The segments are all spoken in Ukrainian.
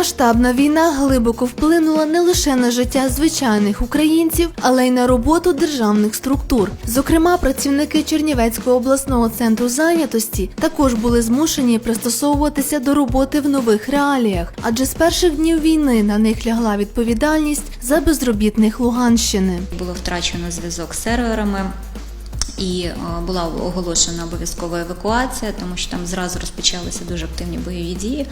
Повномасштабна війна глибоко вплинула не лише на життя звичайних українців, але й на роботу державних структур. Зокрема, працівники Чернівецького обласного центру зайнятості також були змушені пристосовуватися до роботи в нових реаліях, адже з перших днів війни на них лягла відповідальність за безробітних Луганщини. Було втрачено зв'язок з серверами. І е, була оголошена обов'язкова евакуація, тому що там зразу розпочалися дуже активні бойові дії.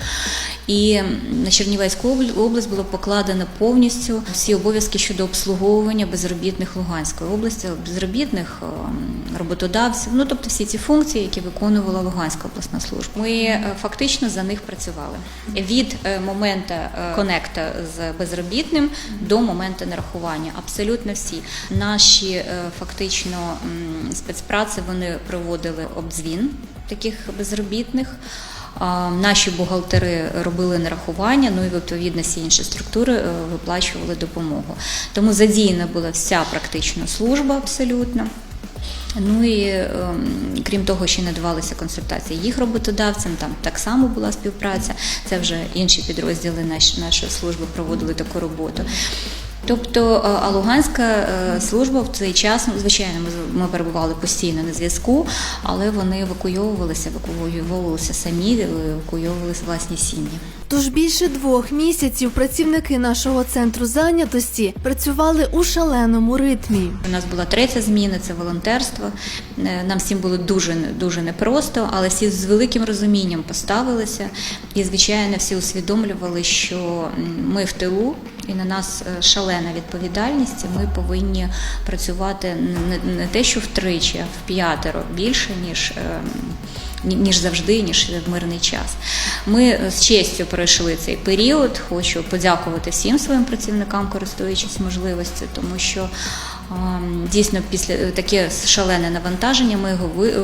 І на Чернівецьку область було покладено повністю всі обов'язки щодо обслуговування безробітних Луганської області, безробітних ем, роботодавців, ну тобто всі ці функції, які виконувала Луганська обласна служба. Ми е, фактично за них працювали від е, моменту е, конекта з безробітним до моменту нарахування. Абсолютно всі наші е, фактично спецпраці вони проводили обдзвін таких безробітних. Наші бухгалтери робили нарахування, ну і відповідно всі інші структури е, виплачували допомогу. Тому задіяна була вся практично служба абсолютно. Ну і ем, крім того, ще надавалися консультації їх роботодавцям. Там так само була співпраця. Це вже інші підрозділи нашої служби проводили таку роботу. Тобто, е, а Луганська е, служба в цей час, ну, звичайно, ми, ми перебували постійно на зв'язку, але вони евакуйовувалися, евакуйовувалися самі, евакуйовувалися власні сім'ї. Тож більше двох місяців працівники нашого центру зайнятості працювали у шаленому ритмі. У нас була третя зміна, це волонтерство. Е, Нам всім було дуже дуже непросто, але всі з великим розумінням поставилися. І, звичайно, всі усвідомлювали, що ми в тилу, і на нас е, шалена відповідальність. і Ми повинні працювати не, те, що втричі, а в п'ятеро більше ніж. ем, ніж завжди, ніж в мирний час. Ми е, з честю пройшли цей період. Хочу подякувати всім своїм працівникам, користуючись можливістю, тому що дійсно після е, таке шалене навантаження ми його е,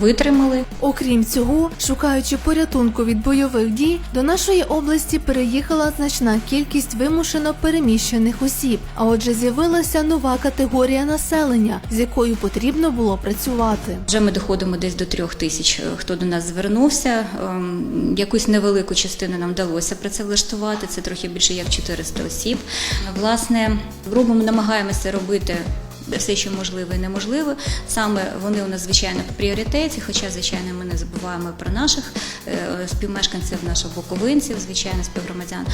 витримали. Окрім цього, шукаючи порятунку від бойових дій, до нашої області переїхала значна кількість вимушено переміщених осіб. А отже, з'явилася нова категорія населення, з якою потрібно було працювати. Вже ми доходимо десь до трьох тисяч, е, хто до нас звернувся. Ем, Якусь невелику частину нам вдалося працевлаштувати. Це трохи більше як 400 осіб. Власне, грубо ми намагаємося робити. Все, що можливе і неможливе, саме вони у нас звичайно в пріоритеті. Хоча, звичайно, ми не забуваємо про наших е, співмешканців, наших боковинців, звичайно, співгромадян.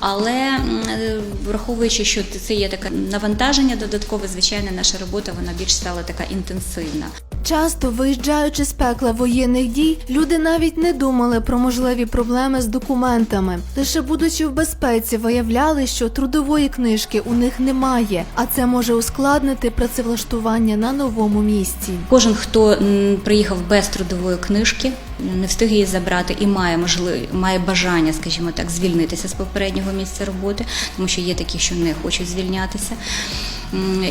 Але е, враховуючи, що це є таке навантаження додаткове, звичайно, наша робота вона більш стала така інтенсивна. Часто виїжджаючи з пекла воєнних дій, люди навіть не думали про можливі проблеми з документами. Лише будучи в безпеці, виявляли, що трудової книжки у них немає, а це може ускладнити працевлаштування на новому місці. Кожен, хто приїхав без трудової книжки, не встиг її забрати і має можливі, має бажання, скажімо так, звільнитися з попереднього місця роботи, тому що є такі, що не хочуть звільнятися.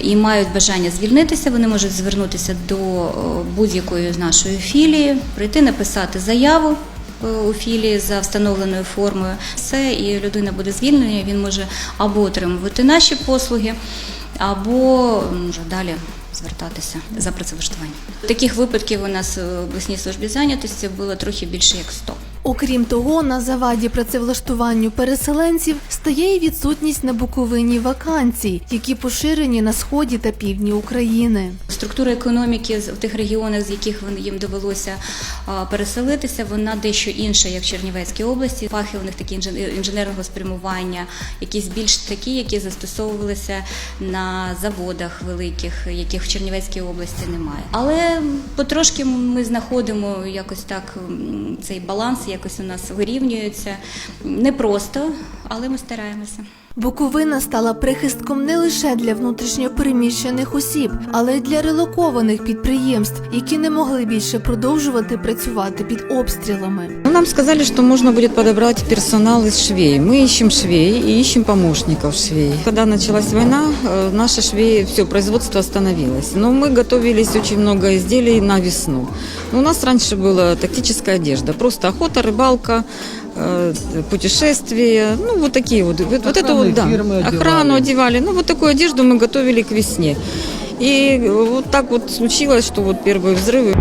І мають бажання звільнитися, вони можуть звернутися до будь-якої з нашої філії, прийти написати заяву е, у філії за встановленою формою. Все, і людина буде звільнена. Він може або отримувати наші послуги, або вже далі звертатися за працевлаштування. Таких випадків у нас в обласній службі зайнятості було трохи більше як 100. Окрім того, на заваді працевлаштуванню переселенців стає і відсутність на Буковині вакансій, які поширені на сході та півдні України. Структура економіки в тих регіонах, з яких їм довелося переселитися, вона дещо інша, як в Чернівецькій області. Фахи у них такі інженерного спрямування, якісь більш такі, які застосовувалися на заводах великих, яких в Чернівецькій області немає. Але потрошки ми знаходимо якось так цей баланс, якось у нас вирівнюється. Непросто, але ми стараємося. Буковина стала прихистком не лише для внутрішньопереміщених осіб, але й для релокованих підприємств, які не могли більше продовжувати працювати під обстрілами. Ну, Нам сказали, что можно будет подобрать персонал из швей. Мы ищем швей и ищем помощников швей. Когда началась война, э, наши швеи, все, производство остановилось. Но мы готовились очень много изделий на весну. Ну, У нас раньше была тактическая одежда, просто охота, рыбалка, э, путешествия, ну вот такие вот, вот, вот это вот, да, охрану одевали, ну вот такую одежду мы готовили к весне. И вот так вот случилось, что вот первые взрывы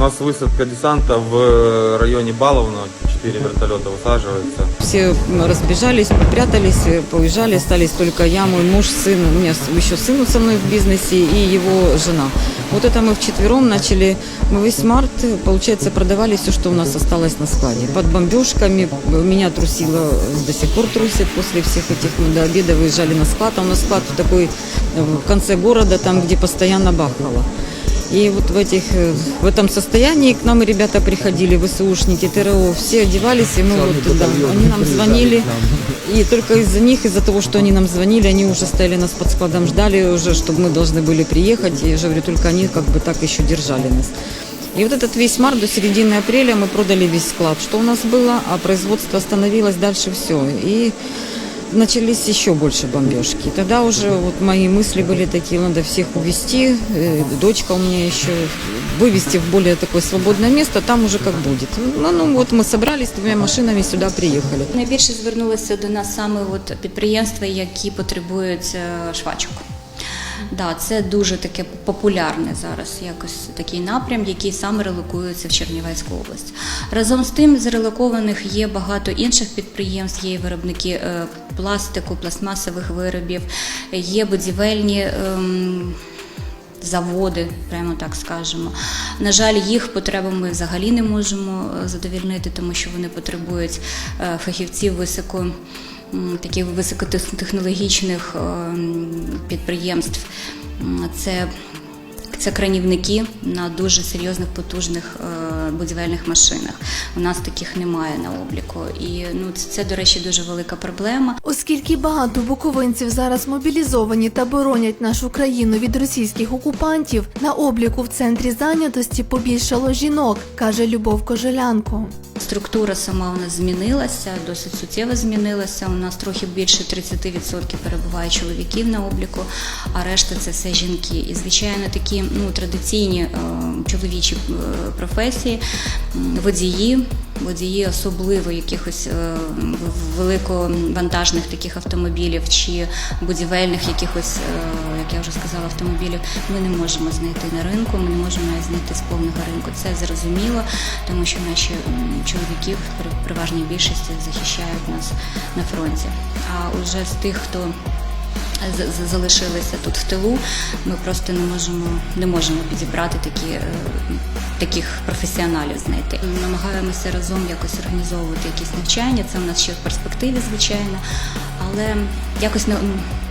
нас высадка десанта в районе Баловна, 4 вертолета высаживается. Все разбежались, прятались, поуезжали, остались только я, мой муж, сын. У меня еще сын со мной в бизнесе и его жена. Вот это мы вчетвером начали, мы весь март, получается, продавали все, что у нас осталось на складе. Под бомбежками меня трусило, до сих пор трусит после всех этих, мы до обеда выезжали на склад, а у нас склад в такой, э, в конце города, там, где постоянно бахало. И вот в, этих, э, в этом состоянии к нам и ребята приходили, ВСУшники, ТРО, все одевались, и мы вот туда. Они нам звонили, и только из-за них, из-за того, что они нам звонили, они уже стояли нас под складом, ждали уже, чтобы мы должны были приехать. И я же говорю, только они как бы так еще держали нас. И вот этот весь март до середины апреля мы продали весь склад, что у нас было, а производство остановилось дальше все. И начались еще больше бомбежки. Тогда уже вот мои мысли были такие, надо всех увезти, э, дочка у меня еще, вывести в более такое свободное место, там уже как будет. Ну, ну вот мы собрались с двумя машинами сюда приехали. Найбільше звернулися до нас саме от підприємства, які потребують е, швачок. Да, це дуже таке популярне зараз, якось такий напрям, який саме релокується в Чернівецьку область. Разом з тим, з релокованих є багато інших підприємств, є виробники е, пластику, пластмасових виробів, є будівельні. ем, заводи, прямо так скажемо. На жаль, їх потреби ми взагалі не можемо е, задовільнити, тому що вони потребують е, фахівців високо. Таких високотехнологічних е, підприємств. Це це кранівники на дуже серйозних потужних е, будівельних машинах. У нас таких немає на обліку. І ну це, до речі, дуже велика проблема. Оскільки багато буковинців зараз мобілізовані та боронять нашу країну від російських окупантів, на обліку в центрі зайнятості побільшало жінок, каже Любов Кожелянко. Структура сама у нас змінилася, досить суттєво змінилася. У нас трохи більше 30% перебуває чоловіків на обліку, а решта це все жінки. І звичайно, такі ну традиційні е, чоловічі е, професії, водії. Водії, особливо якихось е, великовантажних таких автомобілів чи будівельних якихось, е, як я вже сказала, автомобілів, ми не можемо знайти на ринку, ми не можемо знайти з повного ринку. Це зрозуміло, тому що наші чоловіки при- переважній більшості захищають нас на фронті. А уже з тих, хто залишилися тут в тилу, ми просто не можемо не можемо підібрати такі, е, таких професіоналів знайти. Намагаємося разом якось організовувати якісь навчання. Це у нас ще в перспективі, звичайно, але якось не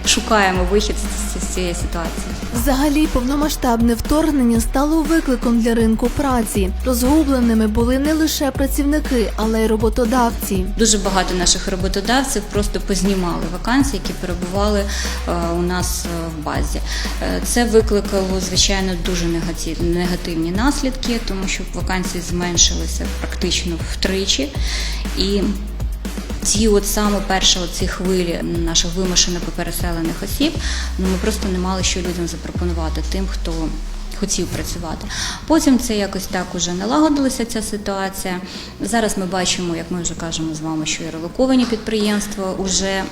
шукаємо вихід з, цієї ситуації. Взагалі, повномасштабне вторгнення стало викликом для ринку праці. Розгубленими були не лише працівники, але й роботодавці. Дуже багато наших роботодавців просто познімали вакансії, які перебували е, у нас е, в базі. Е, Це викликало, звичайно, дуже негатив- негативні наслідки, тому що вакансії зменшилися практично втричі. І ті от саме перші ці хвилі наших вимушено переселених осіб, ну ми просто не мали що людям запропонувати тим, хто хотів працювати. Потім це якось так уже налагодилася ця ситуація. Зараз ми бачимо, як ми вже кажемо з вами, що і релоковані підприємства вже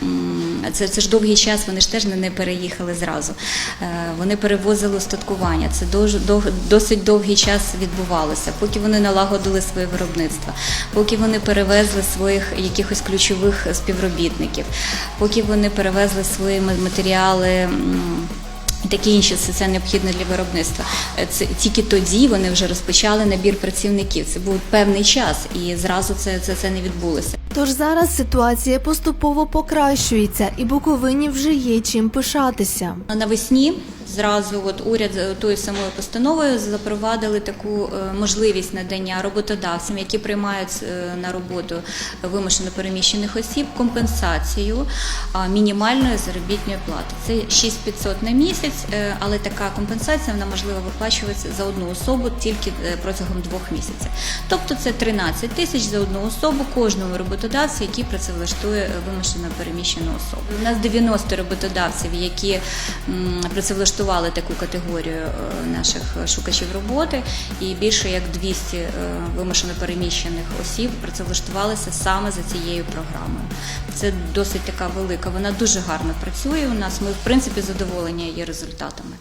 це, це ж довгий час, вони ж теж не, переїхали зразу. Е, Вони перевозили устаткування. Це досить довгий час відбувалося, поки вони налагодили своє виробництво, поки вони перевезли своїх якихось ключових співробітників, поки вони перевезли свої матеріали. І таке інше, це, необхідно для виробництва. Е, Це тільки тоді вони вже розпочали набір працівників. Це був певний час, і зразу це, це, це не відбулося. Тож зараз ситуація поступово покращується, і Буковині вже є чим пишатися. Навесні зразу от уряд е, тою самою постановою запровадили таку е, можливість надання роботодавцям, які приймають е, на роботу вимушено переміщених осіб, компенсацію мінімальної заробітної плати. Це 6500 на місяць, але така компенсація вона можливо виплачується за одну особу тільки протягом двох місяців. Тобто це 13 тисяч за одну особу кожному роботодавцю, який працевлаштує вимушено переміщену особу. У нас 90 роботодавців, які м, працевлаштували таку категорію е, наших шукачів роботи, і більше як 200 е, вимушено переміщених осіб працевлаштувалися саме за цією програмою. Це досить така велика. Вона дуже гарно працює у нас. Ми в принципі задоволені її результатами.